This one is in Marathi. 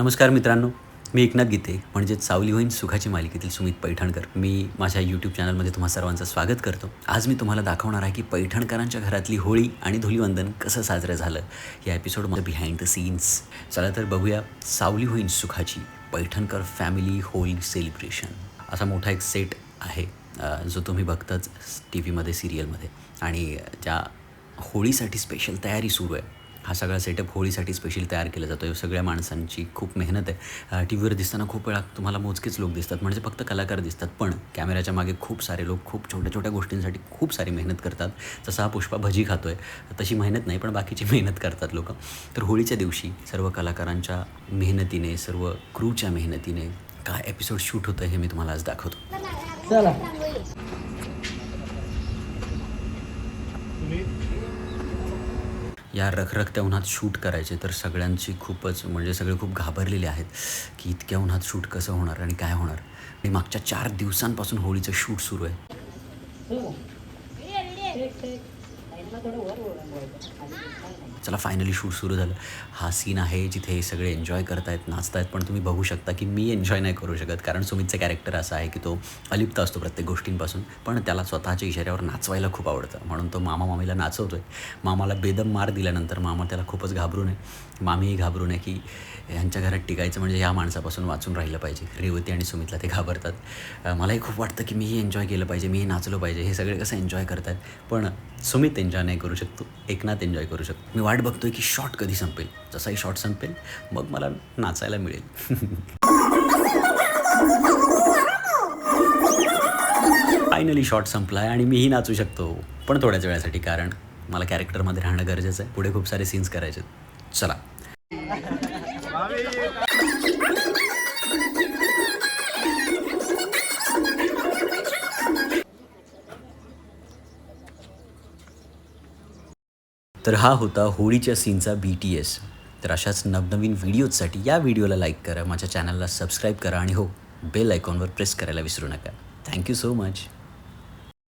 नमस्कार मित्रांनो मी एकनाथ गीते म्हणजेच सावली होईन सुखाची मालिकेतील सुमित पैठणकर. मी माझ्या यूट्यूब चॅनलमध्ये तुम्हा सर्वांचं स्वागत करतो. आज मी तुम्हाला दाखवणार आहे की पैठणकरांच्या घरातली होळी आणि धुलीवंदन कसं साजरं झालं या एपिसोडमध्ये बिहाइंड द सीन्स चला तर बघूया सावली होईन सुखाची पैठणकर फॅमिली होळी सेलिब्रेशन असा मोठा एक सेट आहे जो तुम्ही बघताच टी व्हीमध्ये सिरियलमध्ये आणि ज्या होळीसाठी स्पेशल तयारी सुरू आहे हा सगळा सेटअप होळीसाठी स्पेशल तयार केला जातो. या सगळ्या माणसांची खूप मेहनत आहे. टी व्हीवर दिसताना खूप वेळा तुम्हाला मोजकेच लोक दिसतात. म्हणजे फक्त कलाकार दिसतात. पण कॅमेऱ्याच्या मागे खूप सारे लोक खूप छोट्या छोट्या गोष्टींसाठी खूप सारी मेहनत करतात. जसा हा पुष्पा भजी खातोय. तशी मेहनत नाही पण बाकीची मेहनत करतात लोक. तर होळीच्या दिवशी सर्व कलाकारांच्या मेहनतीने सर्व क्रूच्या मेहनतीने काय एपिसोड शूट होतं हे मी तुम्हाला आज दाखवतो. चला. या रखरखत्या उन्हात शूट करायचे तर सगळ्यांची खूपच म्हणजे सगळे खूप घाबरलेले आहेत की इतक्या उन्हात शूट कसं होणार आणि काय होणार. आणि मागच्या चार दिवसांपासून होळीचं शूट सुरू आहे. हो. चला फायनली शूट सुरू झालं. हा सीन आहे जिथे हे सगळे एन्जॉय करतायत नाचतायत पण तुम्ही बघू शकता की मी एन्जॉय नाही करू शकत. कारण सुमितचं कॅरेक्टर असं आहे की तो अलिप्त असतो प्रत्येक गोष्टींपासून पण त्याला स्वतःच्या इशाऱ्यावर नाचवायला खूप आवडतं. म्हणून तो मामा मामीला नाचवतोय. मामाला बेदम मार दिल्यानंतर मामा त्याला खूपच घाबरून आहे मामीही घाबरून आहे की ह्यांच्या घरात टिकायचं म्हणजे ह्या माणसापासून वाचून राहिलं पाहिजे. रेवती आणि सुमितला ते घाबरतात. मलाही खूप वाटतं की मीही एन्जॉय केलं पाहिजे मीही नाचलो पाहिजे. हे सगळे कसं एन्जॉय करतात पण सुमित एन्जॉय एन्जॉय नाही करू शकतो. एकनाथ एन्जॉय करू शकतो. मी वाट बघतोय की शॉट कधी संपेल? जसाही शॉट संपेल मग मला नाचायला मिळेल. फायनली शॉट संपला आहे आणि मीही नाचू शकतो. पण थोड्याच वेळासाठी कारण मला कॅरेक्टरमध्ये राहणं गरजेचं आहे. पुढे खूप सारे सीन्स करायचे चला. तर हा होता होळीच्या सीनचा बी टी एस तर अशाच नवनवीन व्हिडिओजसाठी या व्हिडिओला लाईक करा माझ्या चॅनलला सबस्क्राईब करा आणि हो बेल आयकॉनवर प्रेस करायला विसरू नका. Thank you so much.